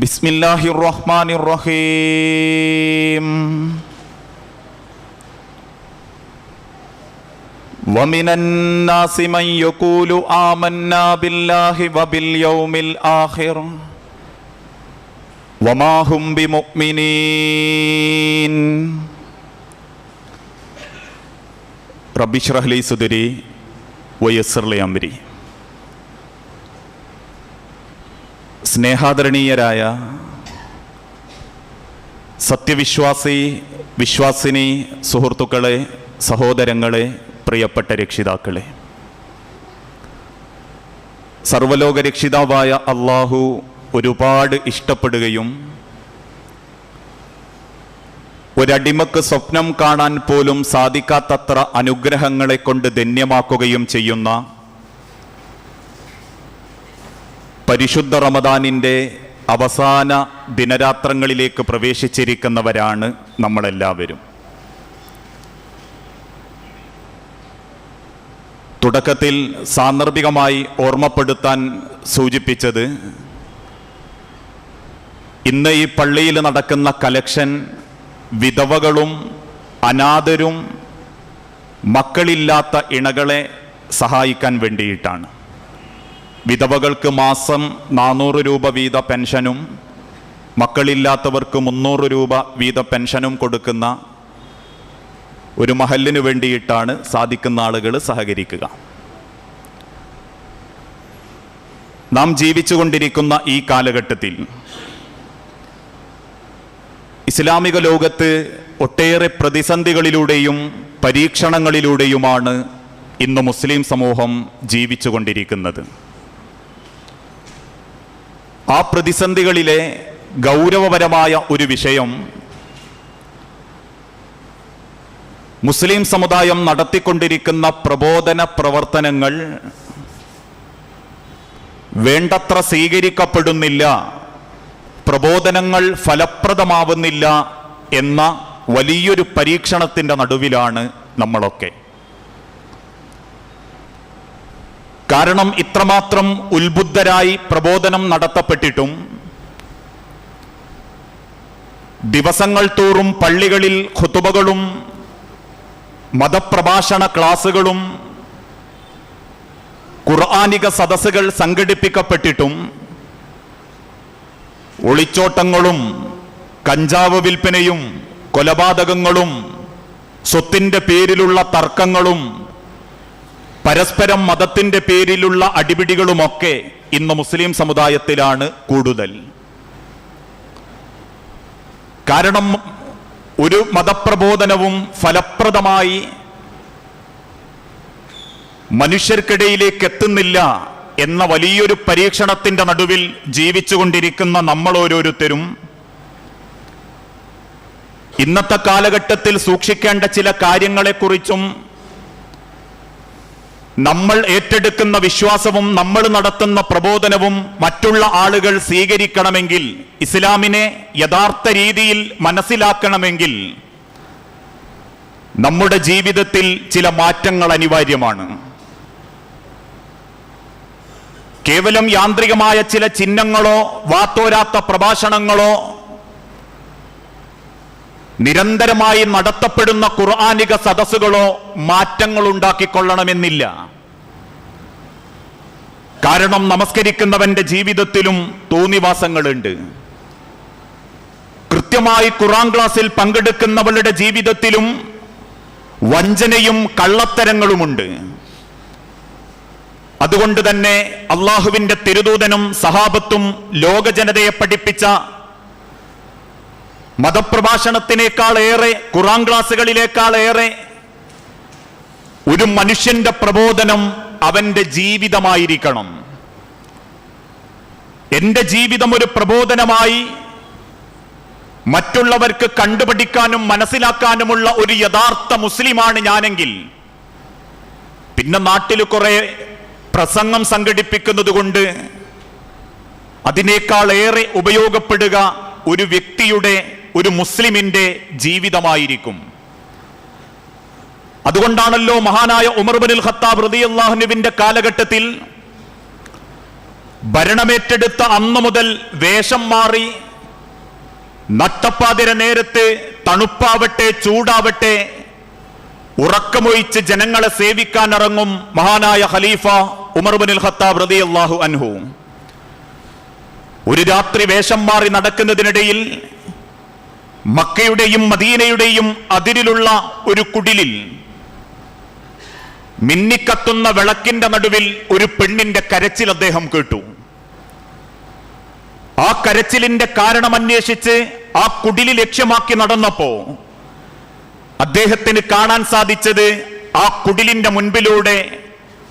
بسم الله الرحمن الرحيم ومن الناس من يقول آمنا بالله وباليوم الآخر وما هم بمؤمنين رب اشرح لي صدري ويسر لي أمري സ്നേഹാദരണീയരായ സത്യവിശ്വാസി വിശ്വാസിനി സുഹൃത്തുക്കളെ സഹോദരങ്ങളെ പ്രിയപ്പെട്ട രക്ഷിതാക്കളെ. സർവലോക രക്ഷിതാവായ അള്ളാഹു ഒരുപാട് ഇഷ്ടപ്പെടുകയും ഒരടിമക്ക് സ്വപ്നം കാണാൻ പോലും സാധിക്കാത്തത്ര അനുഗ്രഹങ്ങളെ കൊണ്ട് ധന്യമാക്കുകയും ചെയ്യുന്ന പരിശുദ്ധ റമദാനിന്റെ അവസാന ദിനരാത്രങ്ങളിലേക്ക് പ്രവേശിച്ചിരിക്കുന്നവരാണ് നമ്മളെല്ലാവരും. തുടക്കത്തിൽ സാന്ദർഭികമായി ഓർമ്മപ്പെടുത്താൻ സൂചിപ്പിച്ചത് ഇന്ന് ഈ പള്ളിയിൽ നടക്കുന്ന കലക്ഷൻ വിധവകളും അനാഥരും മക്കളില്ലാത്ത ഇണകളെ സഹായിക്കാൻ വേണ്ടിയിട്ടാണ്. വിധവകൾക്ക് മാസം നാനൂറ് രൂപ വീത പെൻഷനും മക്കളില്ലാത്തവർക്ക് മുന്നൂറ് രൂപ വീത പെൻഷനും കൊടുക്കുന്ന ഒരു മഹലിന് വേണ്ടിയിട്ടാണ് സാധിക്കുന്ന ആളുകൾ സഹകരിക്കുക. നാം ജീവിച്ചുകൊണ്ടിരിക്കുന്ന ഈ കാലഘട്ടത്തിൽ ഇസ്ലാമിക ലോകത്ത് ഒട്ടേറെ പ്രതിസന്ധികളിലൂടെയും പരീക്ഷണങ്ങളിലൂടെയുമാണ് ഇന്ന് മുസ്ലിം സമൂഹം ജീവിച്ചുകൊണ്ടിരിക്കുന്നത്. ആ പ്രതിസന്ധികളിലെ ഗൗരവപരമായ ഒരു വിഷയം മുസ്ലിം സമുദായം നടത്തിക്കൊണ്ടിരിക്കുന്ന പ്രബോധന പ്രവർത്തനങ്ങൾ വേണ്ടത്ര സ്വീകരിക്കപ്പെടുന്നില്ല പ്രബോധനങ്ങൾ ഫലപ്രദമാവുന്നില്ല എന്ന വലിയൊരു പരീക്ഷണത്തിന്റെ നടുവിലാണ് നമ്മളൊക്കെ. കാരണം ഇത്രമാത്രം ഉത്ബുദ്ധരായി പ്രബോധനം നടത്തപ്പെട്ടിട്ടും ദിവസങ്ങൾ തോറും പള്ളികളിൽ ഖുതുബകളും മതപ്രഭാഷണ ക്ലാസുകളും ഖുർആാനിക സദസ്സുകൾ സംഘടിപ്പിക്കപ്പെട്ടിട്ടും ഒളിച്ചോട്ടങ്ങളും കഞ്ചാവ് വിൽപ്പനയും കൊലപാതകങ്ങളും സ്വത്തിന്റെ പേരിലുള്ള തർക്കങ്ങളും പരസ്പരം മതത്തിന്റെ പേരിലുള്ള അടിപിടികളുമൊക്കെ ഇന്ന് മുസ്ലിം സമുദായത്തിലാണ് കൂടുതൽ. കാരണം ഒരു മതപ്രബോധനവും ഫലപ്രദമായി മനുഷ്യർക്കിടയിലേക്ക് എത്തുന്നില്ല എന്ന വലിയൊരു പരീക്ഷണത്തിന്റെ നടുവിൽ ജീവിച്ചുകൊണ്ടിരിക്കുന്ന നമ്മൾ ഓരോരുത്തരും ഇന്നത്തെ കാലഘട്ടത്തിൽ സൂക്ഷിക്കേണ്ട ചില കാര്യങ്ങളെക്കുറിച്ചും നമ്മൾ ഏറ്റെടുക്കുന്ന വിശ്വാസവും നമ്മൾ നടത്തുന്ന പ്രബോധനവും മറ്റുള്ള ആളുകൾ സ്വീകരിക്കണമെങ്കിൽ ഇസ്ലാമിനെ യഥാർത്ഥ രീതിയിൽ മനസ്സിലാക്കണമെങ്കിൽ നമ്മുടെ ജീവിതത്തിൽ ചില മാറ്റങ്ങൾ അനിവാര്യമാണ്. കേവലം യാന്ത്രികമായ ചില ചിഹ്നങ്ങളോ വാത്തോരാത്ത പ്രഭാഷണങ്ങളോ നിരന്തരമായി നടത്തപ്പെടുന്ന ഖുർആാനിക സദസ്സുകളോ മാറ്റങ്ങൾ ഉണ്ടാക്കിക്കൊള്ളണമെന്നില്ല കാരണം നമസ്കരിക്കുന്നവന്റെ ജീവിതത്തിലും തോന്നിവാസങ്ങളുണ്ട്. കൃത്യമായി ഖുറാൻ ക്ലാസ്സിൽ പങ്കെടുക്കുന്നവളുടെ ജീവിതത്തിലും വഞ്ചനയും കള്ളത്തരങ്ങളുമുണ്ട്. അതുകൊണ്ട് തന്നെ അള്ളാഹുവിന്റെ തിരുദൂതനും സഹാബത്തും ലോകജനതയെ പഠിപ്പിച്ച മതപ്രഭാഷണത്തിനേക്കാൾ ഏറെ ഖുറാൻ ക്ലാസ്സുകളിലേക്കാൾ ഏറെ ഒരു മനുഷ്യന്റെ പ്രബോധനം അവന്റെ ജീവിതമായിരിക്കണം. എന്റെ ജീവിതം ഒരു പ്രബോധനമായി മറ്റുള്ളവർക്ക് കണ്ടുപിടിക്കാനും മനസ്സിലാക്കാനുമുള്ള ഒരു യഥാർത്ഥ മുസ്ലിമാണ് ഞാനെങ്കിൽ. പിന്നെ നാട്ടിൽ കുറെ പ്രസംഗം സംഘടിപ്പിക്കുന്നത് കൊണ്ട് അതിനേക്കാൾ ഏറെ ഉപയോഗപ്പെടുക ഒരു വ്യക്തിയുടെ ഒരു മുസ്ലിമിന്റെ ജീവിതമായിരിക്കും. അതുകൊണ്ടാണല്ലോ മഹാനായ ഉമർ ബിനുൽ ഖത്താബ് റളിയല്ലാഹുവിന്റെ കാലഘട്ടത്തിൽ ഭരണമേറ്റെടുത്ത അന്നു മുതൽ വേഷം മാറി നട്ടപ്പാതിര നേരത്ത് തണുപ്പാവട്ടെ ചൂടാവട്ടെ ഉറക്കമൊഴിച്ച് ജനങ്ങളെ സേവിക്കാൻ ഇറങ്ങും മഹാനായ ഖലീഫ ഉമർ ബിനുൽ ഖത്താബ് റളിയല്ലാഹു അൻഹു. ഒരു രാത്രി വേഷം മാറി നടക്കുന്നതിനിടയിൽ മക്കയുടെയും മദീനയുടെയും അതിരിലുള്ള ഒരു കുടിലിൽ മിന്നിക്കത്തുന്ന വിളക്കിന്റെ നടുവിൽ ഒരു പെണ്ണിന്റെ കരച്ചിൽ അദ്ദേഹം കേട്ടു. ആ കരച്ചിലിന്റെ കാരണം അന്വേഷിച്ച് ആ കുടിലി ലക്ഷ്യമാക്കി നടന്നപ്പോ അദ്ദേഹത്തിന് കാണാൻ സാധിച്ചത് ആ കുടിലിന്റെ മുൻപിലൂടെ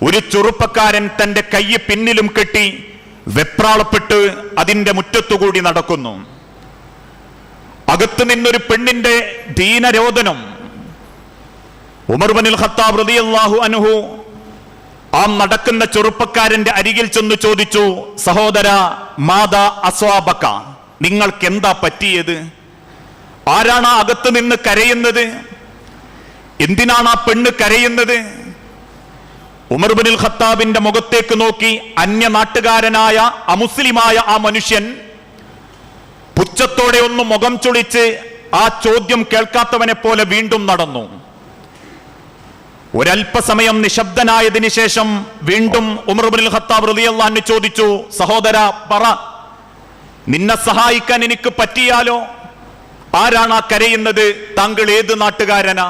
ഒരു ചെറുപ്പക്കാരൻ തന്റെ കൈ പിന്നിലും കെട്ടി വെപ്രാളപ്പെട്ട് അതിന്റെ മുറ്റത്തുകൂടി നടക്കുന്നു. അകത്തു നിന്നൊരു പെണ്ണിന്റെ ദീനരോധനം. ഉമർബനിൽ ഖത്താബ് റളിയല്ലാഹു അൻഹു ആ നടക്കുന്ന ചെറുപ്പക്കാരന്റെ അരികിൽ ചെന്ന് ചോദിച്ചു സഹോദര മാതാ അസ്വാബക്ക നിങ്ങൾക്ക് എന്താ പറ്റിയത്? ആരാണ് ആ അകത്ത് നിന്ന് കരയുന്നത്? എന്തിനാണ് ആ പെണ്ണ് കരയുന്നത്? ഉമർ ബിനുൽ ഖത്താബിന്റെ മുഖത്തേക്ക് നോക്കി അന്യ നാട്ടുകാരനായ അമുസ്ലിമായ ആ മനുഷ്യൻ പുച്ഛത്തോടെ ഒന്ന് മുഖം ചുളിച്ച് ആ ചോദ്യം കേൾക്കാത്തവനെ പോലെ വീണ്ടും നടന്നു. ഒരല്പസമയം നിശബ്ദനായതിനു ശേഷം വീണ്ടും ഉമർബുൽ ഖത്താബ് റളിയല്ലാഹു ചോദിച്ചു സഹോദര പറ നിന്നെ സഹായിക്കാൻ എനിക്ക് പറ്റിയാലോ? ആരാണ് ആ കരയുന്നത്? താങ്കൾ ഏത് നാട്ടുകാരനാ?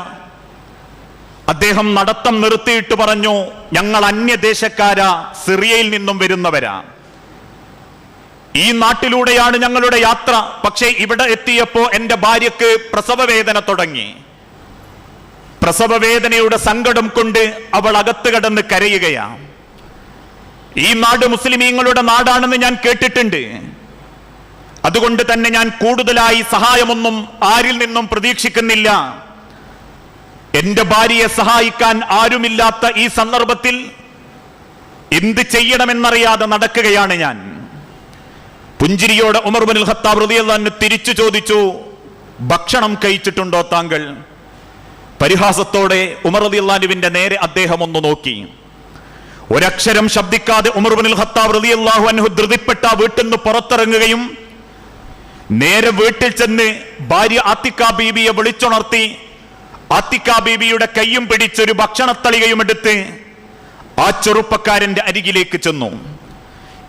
അദ്ദേഹം നടത്തം നിർത്തിയിട്ട് പറഞ്ഞു ഞങ്ങൾ അന്യദേശക്കാരാ സിറിയയിൽ നിന്നും വരുന്നവരാ. ഈ നാട്ടിലൂടെയാണ് ഞങ്ങളുടെ യാത്ര. പക്ഷേ ഇവിടെ എത്തിയപ്പോ എന്റെ ഭാര്യക്ക് പ്രസവവേദന തുടങ്ങി. പ്രസവവേദനയുടെ സങ്കടം കൊണ്ട് അവൾ അകത്ത് കടന്ന് കരയുകയാ ഈ നാട് മുസ്ലിമീങ്ങളുടെ നാടാണെന്ന് ഞാൻ കേട്ടിട്ടുണ്ട്. അതുകൊണ്ട് തന്നെ ഞാൻ കൂടുതലായി സഹായമൊന്നും ആരിൽ നിന്നും പ്രതീക്ഷിക്കുന്നില്ല. എന്റെ ഭാര്യയെ സഹായിക്കാൻ ആരുമില്ലാത്ത ഈ സന്ദർഭത്തിൽ എന്ത് ചെയ്യണമെന്നറിയാതെ നടക്കുകയാണ് ഞാൻ. പുഞ്ചിരിയോടെ ഉമർ ബിനുൽ ഖത്താബ് റളിയല്ലാഹു തിരിച്ചു ചോദിച്ചു ഭക്ഷണം കഴിച്ചിട്ടുണ്ടോ താങ്കൾ? പരിഹാസത്തോടെ ഉമർ റളിയല്ലാഹുവിന്റെ നേരെ അദ്ദേഹം ഒന്ന് നോക്കി. ഒരക്ഷരം ശബ്ദിക്കാതെ ഉമർ ബിനുൽ ഖത്താബ് റളിയല്ലാഹു അൻഹു ധൃതിപ്പെട്ട വീട്ടിൽ നിന്ന് പുറത്തിറങ്ങുകയും നേരെ വീട്ടിൽ ചെന്ന് ഭാര്യ ആത്തിക്ക ബീബിയെ വിളിച്ചുണർത്തി ആത്തിക്ക ബീബിയുടെ കൈയും പിടിച്ചൊരു ഭക്ഷണത്തളികയും എടുത്ത് ആ ചെറുപ്പക്കാരന്റെ അരികിലേക്ക് ചെന്നു.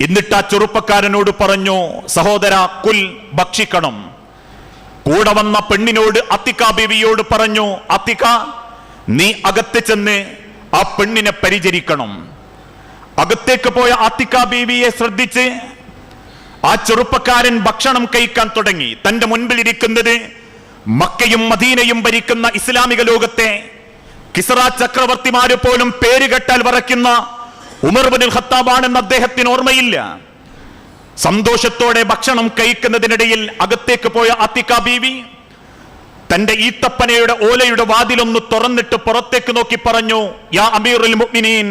എന്നിട്ട് ആ ചെറുപ്പക്കാരനോട് പറഞ്ഞു സഹോദര കുൽ ഭക്ഷിക്കണം. കൂടെ വന്ന പെണ്ണിനോട് അത്തിക്ക ബീവിയോട് പറഞ്ഞു അത്തിക്ക നീ അകത്ത് ചെന്ന് ആ പെണ്ണിനെ പരിചരിക്കണം. അകത്തേക്ക് പോയ അത്തിക്ക ബീവിയെ ശ്രദ്ധിച്ച് ആ ചെറുപ്പക്കാരൻ ഭക്ഷണം കഴിക്കാൻ തുടങ്ങി. തന്റെ മുൻപിൽ ഇരിക്കുന്നത് മക്കയും മദീനയും ഭരിക്കുന്ന ഇസ്ലാമിക ലോകത്തെ കിസറ ചക്രവർത്തിമാര് പോലും പേര് കെട്ടാൽ വറയ്ക്കുന്ന ഉമർ ബിനുൽ ഖത്താബാണെന്ന് അദ്ദേഹത്തിന് ഓർമ്മയില്ല. സന്തോഷത്തോടെ ഭക്ഷണം കഴിക്കുന്നതിനിടയിൽ അകത്തേക്ക് പോയ അത്തിക്ക ബീവി തന്റെ ഈത്തപ്പനയുടെ ഓലയുടെ വാതിലൊന്ന് തുറന്നിട്ട് പുറത്തേക്ക് നോക്കി പറഞ്ഞു യാ അമീറുൽ മുഅ്മിനീൻ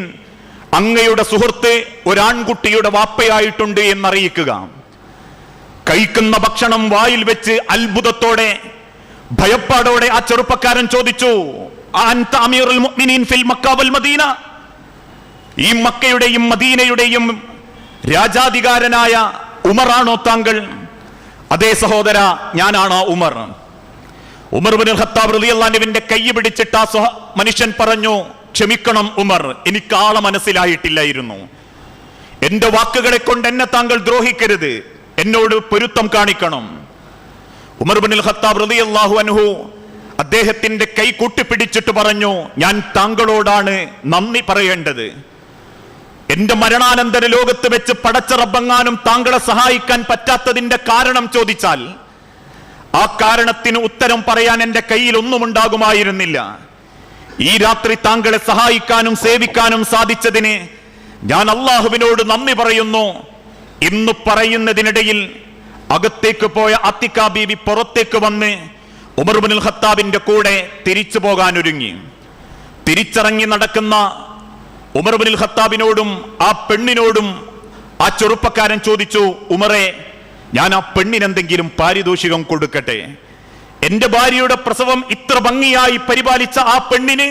അങ്ങയുടെ സുഹൃത്ത് ഒരാൺകുട്ടിയുടെ വാപ്പയായിട്ടുണ്ട് എന്നറിയിക്കുക. കഴിക്കുന്ന ഭക്ഷണം വായിൽ വെച്ച് അത്ഭുതത്തോടെ ഭയപ്പാടോടെ ആ ചെറുപ്പക്കാരൻ ചോദിച്ചു "അഅൻത അമീറുൽ മുഅ്മിനീൻ ഫിൽ മക്ക വൽ മദീന? ഈ മക്കയുടെയും മദീനയുടെയും രാജാധികാരനായ ഉമറാണോ താങ്കൾ? അതേ സഹോദര ഞാനാണ് ഉമർ. ഉമർ ബിൻ ഖത്താബ് കൈ പിടിച്ചിട്ട് ആ മനുഷ്യൻ പറഞ്ഞു ക്ഷമിക്കണം ഉമർ എനിക്ക് ആളെ മനസ്സിലായിട്ടില്ലായിരുന്നു. എന്റെ വാക്കുകളെ കൊണ്ട് എന്നെ താങ്കൾ ദ്രോഹിക്കരുത്. എന്നോട് പൊരുത്തം കാണിക്കണം. ഉമർ ബിൻ ഖത്താബ് റളിയല്ലാഹു അനുഹു അദ്ദേഹത്തിന്റെ കൈ കൂട്ടിപ്പിടിച്ചിട്ട് പറഞ്ഞു ഞാൻ താങ്കളോടാണ് നന്ദി പറയേണ്ടത്. എന്റെ മരണാനന്തര ലോകത്ത് വെച്ച് പടച്ച റബ്ബങ്ങാനും താങ്കളെ സഹായിക്കാൻ പറ്റാത്തതിന്റെ കാരണം ചോദിച്ചാൽ ആ കാരണത്തിന് ഉത്തരം പറയാൻ എന്റെ കയ്യിൽ ഒന്നും ഉണ്ടാകുമായിരുന്നില്ല. ഈ രാത്രി താങ്കളെ സഹായിക്കാനും സേവിക്കാനും സാധിച്ചതിന് ഞാൻ അള്ളാഹുവിനോട് നന്ദി പറയുന്നു. ഇന്ന് പറയുന്നതിനിടയിൽ അകത്തേക്ക് പോയ അത്തിക്ക ബീവി പുറത്തേക്ക് വന്ന് ഉമർബുൽ ഖത്താബിന്റെ കൂടെ തിരിച്ചു പോകാനൊരുങ്ങി. തിരിച്ചിറങ്ങി നടക്കുന്ന ഉമർബുൽ ഖത്താബിനോടും ആ പെണ്ണിനോടും ആ ചെറുപ്പക്കാരൻ ചോദിച്ചു ഉമറെ ഞാൻ ആ പെണ്ണിനെന്തെങ്കിലും പാരിതോഷികം കൊടുക്കട്ടെ? എന്റെ ഭാര്യയുടെ പ്രസവം ഇത്ര ഭംഗിയായി പരിപാലിച്ച ആ പെണ്ണിന്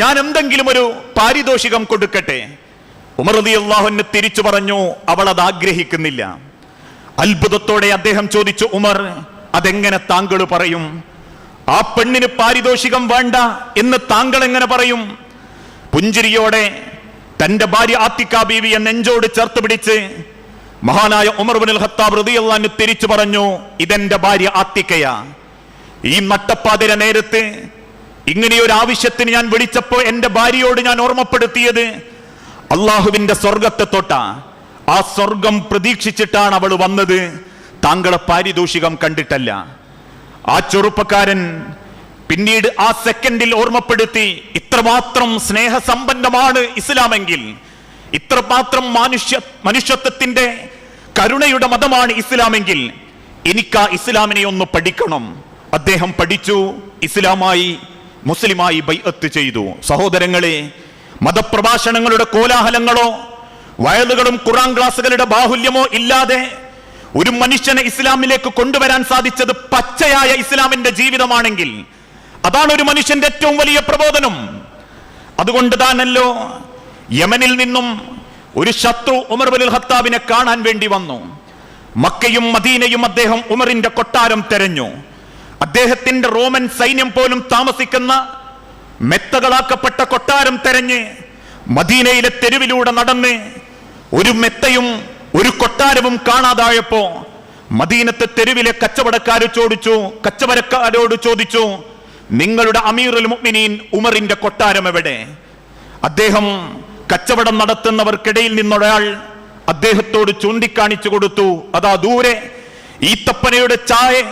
ഞാൻ എന്തെങ്കിലും ഒരു പാരിതോഷികം കൊടുക്കട്ടെ? ഉമർ റതി അള്ളാഹുന് തിരിച്ചു പറഞ്ഞു അവൾ അത് ആഗ്രഹിക്കുന്നില്ല. അത്ഭുതത്തോടെ അദ്ദേഹം ചോദിച്ചു ഉമർ അതെങ്ങനെ താങ്കൾ പറയും? ആ പെണ്ണിന് പാരിതോഷികം വേണ്ട എന്ന് താങ്കൾ എങ്ങനെ പറയും? പുഞ്ചിരിയോടെ തന്റെ ഭാര്യ ആത്തിക്ക ബീവിയെ നെഞ്ചോട് ചേർത്ത് പിടിച്ച് മഹാനായ ഉമർ ബിൻ ഖത്താബ് റളിയല്ലാഹു തിരിച്ചു പറഞ്ഞു ഇതെന്റെ ഭാര്യ ആത്തിക്കയാ. ഈ നട്ടപ്പാതിര നേരത്ത് ഇങ്ങനെയൊരു ആവശ്യത്തിന് ഞാൻ വിളിച്ചപ്പോ എന്റെ ഭാര്യയോട് ഞാൻ ഓർമ്മപ്പെടുത്തിയത് അള്ളാഹുവിന്റെ സ്വർഗത്തെ തൊട്ട. ആ സ്വർഗം പ്രതീക്ഷിച്ചിട്ടാണ് അവൾ വന്നത്. താങ്കളെ പാരിതോഷികം കണ്ടിട്ടല്ല. ആ ചെറുപ്പക്കാരൻ പിന്നീട് ആ സെക്കൻഡിൽ ഓർമ്മപ്പെടുത്തി ഇത്രമാത്രം സ്നേഹസമ്പന്നമാണ് ഇസ്ലാമെങ്കിൽ ഇത്രമാത്രം മനുഷ്യ മനുഷ്യത്വത്തിന്റെ കരുണയുടെ മതമാണ് ഇസ്ലാമെങ്കിൽ എനിക്ക് ആ ഇസ്ലാമിനെ ഒന്ന് പഠിക്കണം. അദ്ദേഹം പഠിച്ചു ഇസ്ലാമായി മുസ്ലിമായി ബൈഅത്ത് ചെയ്തു. സഹോദരങ്ങളെ മതപ്രഭാഷണങ്ങളുടെ കോലാഹലങ്ങളോ വയലുകളും ഖുറാൻ ക്ലാസുകളുടെ ബാഹുല്യമോ ഇല്ലാതെ ഒരു മനുഷ്യനെ ഇസ്ലാമിലേക്ക് കൊണ്ടുവരാൻ സാധിച്ചത് പച്ചയായ ഇസ്ലാമിന്റെ ജീവിതമാണെങ്കിൽ അതാണ് ഒരു മനുഷ്യന്റെ ഏറ്റവും വലിയ പ്രബോധനം. അതുകൊണ്ട് താനല്ലോ യമനിൽ നിന്നും ഒരു ശത്രു ഉമർ ബലുൽ ഹത്താബിനെ കാണാൻ വേണ്ടി വന്നു. മക്കയും മദീനയും അദ്ദേഹം ഉമറിന്റെ കൊട്ടാരം തെരഞ്ഞു. അദ്ദേഹത്തിന്റെ റോമൻ സൈന്യം പോലും താമസിക്കുന്ന മെത്തകളാക്കപ്പെട്ട കൊട്ടാരം തെരഞ്ഞ് മദീനയിലെ തെരുവിലൂടെ നടന്ന് ഒരു മെത്തയും ഒരു കൊട്ടാരവും കാണാതായപ്പോ മദീനത്തെ തെരുവിലെ കച്ചവടക്കാർ ചോദിച്ചു കച്ചവടക്കാരോട് ചോദിച്ചു നിങ്ങളുടെ അമീറുൽ മുഅ്മിനീൻ ഉമറിന്റെ കൊട്ടാരം എവിടെ? അദ്ദേഹം കച്ചവടം നടത്തുന്നവർക്കിടയിൽ നിന്നൊരാൾ അദ്ദേഹത്തോട് ചൂണ്ടിക്കാണിച്ചു കൊടുത്തു. അതാ ദൂരെ ഈത്തപ്പനയുടെ ചായ.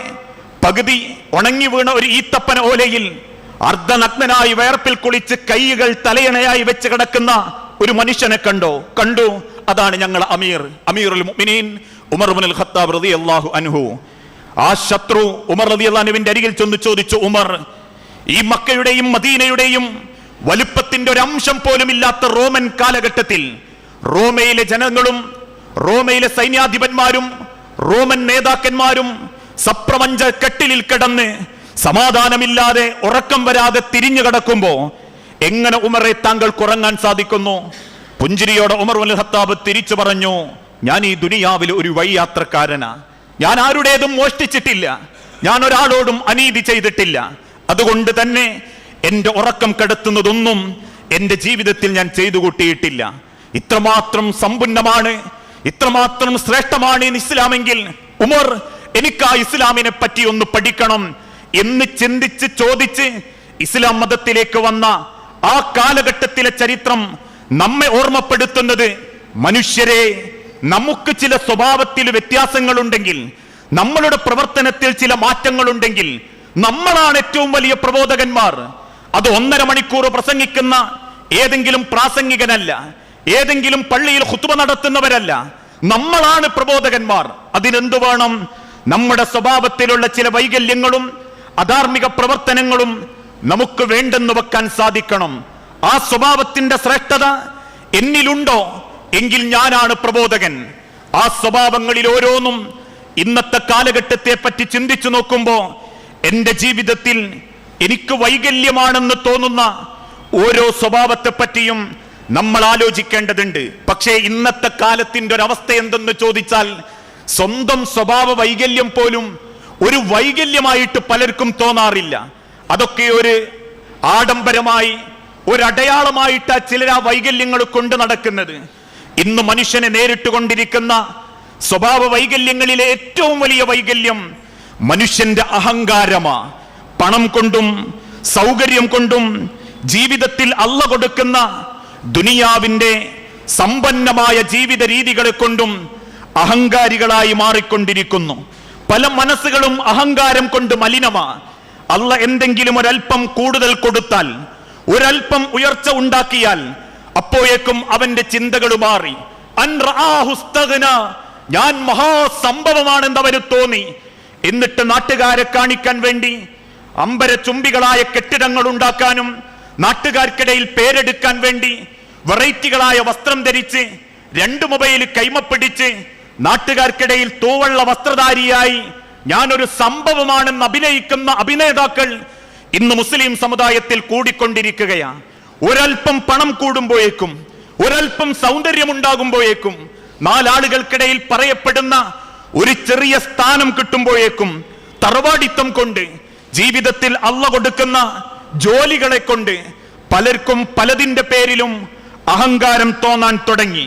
പകുതി ഉണങ്ങി വീണ ഒരു ഈത്തപ്പന ഓലയിൽ അർദ്ധനഗ്നനായി വയർപ്പിൽ കുളിച്ച് കൈകൾ തലയണയായി വെച്ച് കിടക്കുന്ന ഒരു മനുഷ്യനെ കണ്ടോ? കണ്ടു. അതാണ് ഞങ്ങൾ അമീർ. അമീറുൽ മുഅ്മിനീൻ ഉമർ ഇബ്നുൽ ഖത്താബ് റളിയല്ലാഹു അൻഹു. ആ ശത്രു ഉമർ റളിയല്ലാഹുവിന്റെ അരികിൽ ചെന്ന് ചോദിച്ചു ഉമർ ഈ മക്കയുടെയും മദീനയുടെയും വലുപ്പത്തിന്റെ ഒരു അംശം പോലും ഇല്ലാത്ത റോമൻ കാലഘട്ടത്തിൽ റോമയിലെ ജനങ്ങളും റോമയിലെ സൈന്യാധിപന്മാരും റോമൻ നേതാക്കന്മാരും സപ്രപഞ്ച കെട്ടിലിൽ കിടന്ന് സമാധാനമില്ലാതെ ഉറക്കം വരാതെ തിരിഞ്ഞു കിടക്കുമ്പോ എങ്ങനെ ഉമറെ താങ്കൾക്ക് ഉറങ്ങാൻ സാധിക്കുന്നു? പുഞ്ചിരിയോടെ ഉമർ ഉൽ ഖത്താബ് തിരിച്ചു പറഞ്ഞു ഞാൻ ഈ ദുനിയാവിൽ ഒരു വഴിയാത്രക്കാരനാ. ഞാൻ ആരുടേതും മോഷ്ടിച്ചിട്ടില്ല. ഞാൻ ഒരാളോടും അനീതി ചെയ്തിട്ടില്ല. അതുകൊണ്ട് തന്നെ എന്റെ ഉറക്കം കെടുത്തുന്നതൊന്നും എന്റെ ജീവിതത്തിൽ ഞാൻ ചെയ്തു കൂട്ടിയിട്ടില്ല. ഇത്രമാത്രം സമ്പന്നമാണ് ഇത്രമാത്രം ശ്രേഷ്ഠമാണ് ഇസ്ലാമെങ്കിൽ. ഉമർ എനിക്ക് ആ ഇസ്ലാമിനെ പറ്റി ഒന്ന് പഠിക്കണം എന്ന് ചിന്തിച്ച് ചോദിച്ച് ഇസ്ലാം മതത്തിലേക്ക് വന്ന ആ കാലഘട്ടത്തിലെ ചരിത്രം നമ്മെ ഓർമ്മപ്പെടുത്തുന്നത് മനുഷ്യരെ നമുക്ക് ചില സ്വഭാവത്തിൽ വ്യത്യാസങ്ങളുണ്ടെങ്കിൽ നമ്മളുടെ പ്രവർത്തനത്തിൽ ചില മാറ്റങ്ങളുണ്ടെങ്കിൽ നമ്മളാണ് ഏറ്റവും വലിയ പ്രബോധകന്മാർ. അത് ഒന്നര മണിക്കൂർ പ്രസംഗിക്കുന്ന ഏതെങ്കിലും പ്രാസംഗികനല്ല ഏതെങ്കിലും പള്ളിയിൽ ഹുത്തുബ നടത്തുന്നവരല്ല. നമ്മളാണ് പ്രബോധകന്മാർ. അതിനെന്തു വേണം? നമ്മുടെ സ്വഭാവത്തിലുള്ള ചില വൈകല്യങ്ങളും അധാർമിക പ്രവർത്തനങ്ങളും നമുക്ക് വേണ്ടെന്ന് വെക്കാൻ സാധിക്കണം. ആ സ്വഭാവത്തിന്റെ ശ്രേഷ്ഠത എന്നിലുണ്ടോ? എങ്കിൽ ഞാനാണ് പ്രബോധകൻ. ആ സ്വഭാവങ്ങളിൽ ഓരോന്നും ഇന്നത്തെ കാലഘട്ടത്തെ പറ്റി ചിന്തിച്ചു നോക്കുമ്പോ എന്റെ ജീവിതത്തിൽ എനിക്ക് വൈകല്യമാണെന്ന് തോന്നുന്ന ഓരോ സ്വഭാവത്തെ പറ്റിയും നമ്മൾ ആലോചിക്കേണ്ടതുണ്ട്. പക്ഷേ ഇന്നത്തെ കാലത്തിന്റെ ഒരു അവസ്ഥ എന്തെന്ന് ചോദിച്ചാൽ സ്വന്തം സ്വഭാവ വൈകല്യം പോലും ഒരു വൈകല്യമായിട്ട് പലർക്കും തോന്നാറില്ല. അതൊക്കെ ഒരു ആഡംബരമായി ഒരു അടയാളമായിട്ട് ചിലർ ആ വൈകല്യങ്ങൾ കൊണ്ട് നടക്കുന്നത്. ഇന്ന് മനുഷ്യനെ നേരിട്ട് കൊണ്ടിരിക്കുന്ന സ്വഭാവ വൈകല്യങ്ങളിലെ ഏറ്റവും വലിയ വൈകല്യം മനുഷ്യന്റെ അഹങ്കാരമാ. പണം കൊണ്ടും സൗകര്യം കൊണ്ടും ജീവിതത്തിൽ അല്ല കൊടുക്കുന്ന ദുനിയാവിന്റെ സമ്പന്നമായ ജീവിത രീതികളെ കൊണ്ടും അഹങ്കാരികളായി മാറിക്കൊണ്ടിരിക്കുന്നു. പല മനസ്സുകളും അഹങ്കാരം കൊണ്ട് മലിനമാ. അല്ല എന്തെങ്കിലും ഒരൽപ്പം കൂടുതൽ കൊടുത്താൽ ഒരൽപ്പം ഉയർച്ച ഉണ്ടാക്കിയാൽ അപ്പോഴേക്കും അവന്റെ ചിന്തകൾ മാറി. ഞാൻ മഹാസംഭവമാണെന്ന് അവന് തോന്നി. എന്നിട്ട് നാട്ടുകാരെ കാണിക്കാൻ വേണ്ടി അമ്പര ചുംബികളായ കെട്ടിടങ്ങൾ ഉണ്ടാക്കാനും നാട്ടുകാർക്കിടയിൽ പേരെടുക്കാൻ വേണ്ടി വെറൈറ്റികളായ വസ്ത്രം ധരിച്ച് രണ്ട് മൊബൈൽ കൈമപ്പിടിച്ച് നാട്ടുകാർക്കിടയിൽ തൂവള്ള വസ്ത്രധാരിയായി ഞാനൊരു സംഭവമാണെന്ന് അഭിനയിക്കുന്ന അഭിനേതാക്കൾ ഇന്ന് മുസ്ലിം സമുദായത്തിൽ കൂടിക്കൊണ്ടിരിക്കുകയാണ് ഒരൽപ്പം പണം കൂടുമ്പോഴേക്കും ഒരൽപ്പം സൗന്ദര്യമുണ്ടാകുമ്പോഴേക്കും നാലാളുകൾക്കിടയിൽ പറയപ്പെടുന്ന ഒരു ചെറിയ സ്ഥാനം കിട്ടുമ്പോഴേക്കും തറവാടിത്തം കൊണ്ട് ജീവിതത്തിൽ അള്ള കൊടുക്കുന്ന ജോലികളെ കൊണ്ട് പലർക്കും പലതിന്റെ പേരിലും അഹങ്കാരം തോന്നാൻ തുടങ്ങി.